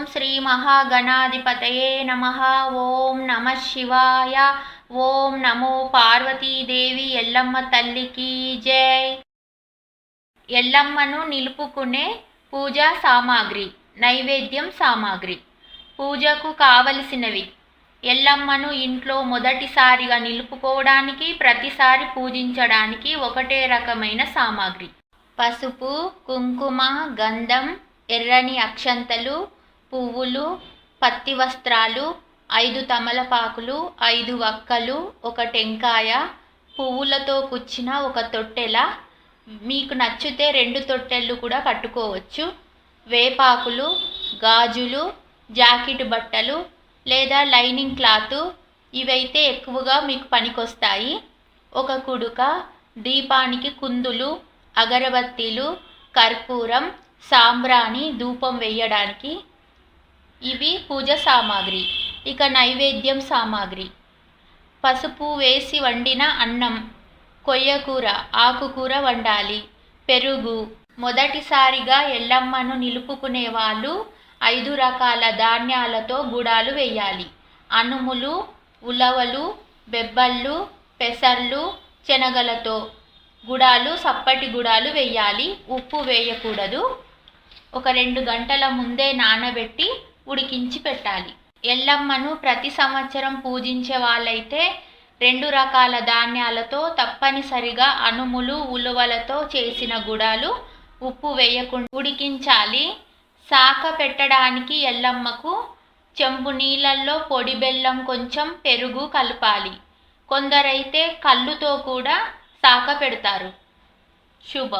ఓం శ్రీ మహాగణాధిపతయే నమ. ఓం నమ శివాయ. ఓం నమో పార్వతీదేవి ఎల్లమ్మ తల్లికి జై. ఎల్లమ్మను నిలుపుకునే పూజా సామాగ్రి నైవేద్యం సామాగ్రి. పూజకు కావలసినవి. ఎల్లమ్మను ఇంట్లో మొదటిసారిగా నిలుపుకోవడానికి ప్రతిసారి పూజించడానికి ఒకటే రకమైన సామాగ్రి. పసుపు కుంకుమ గంధం ఎర్రని అక్షంతలు పువ్వులు పత్తి వస్త్రాలు ఐదు తమలపాకులు ఐదు వక్కలు ఒక టెంకాయ పువ్వులతో కుచ్చిన ఒక తొట్టెల. మీకు నచ్చితే రెండు తొట్టెళ్ళు కూడా కట్టుకోవచ్చు. వేపాకులు గాజులు జాకెట్ బట్టలు లేదా లైనింగ్ క్లాత్ ఇవైతే ఎక్కువగా మీకు పనికొస్తాయి. ఒక కుడుక దీపానికి కుందులు అగరబత్తీలు కర్పూరం సాంబ్రాణి ధూపం వేయడానికి ఇవి పూజ సామాగ్రి. ఇక నైవేద్యం సామాగ్రి. పసుపు వేసి వండిన అన్నం. కొయ్యకూర ఆకుకూర వండాలి. పెరుగు. మొదటిసారిగా ఎల్లమ్మను నిలుపుకునే వాళ్ళు ఐదు రకాల ధాన్యాలతో గుడాలు వేయాలి. అనుములు ఉలవలు బెబ్బళ్ళు పెసర్లు శనగలతో గుడాలు సప్పటి గుడాలు వేయాలి. ఉప్పు వేయకూడదు. ఒక రెండు గంటల ముందే నానబెట్టి ఉడికించి పెట్టాలి. ఎల్లమ్మను ప్రతి సంవత్సరం పూజించే వాళ్ళైతే రెండు రకాల ధాన్యాలతో తప్పనిసరిగా అనుములు ఉలువలతో చేసిన గుడాలు ఉప్పు వేయకుండా ఉడికించాలి. శాఖ పెట్టడానికి ఎల్లమ్మకు చెంబు నీళ్ళల్లో పొడి బెల్లం కొంచెం పెరుగు కలపాలి. కొందరైతే కళ్ళుతో కూడా శాఖ పెడతారు. శుభం.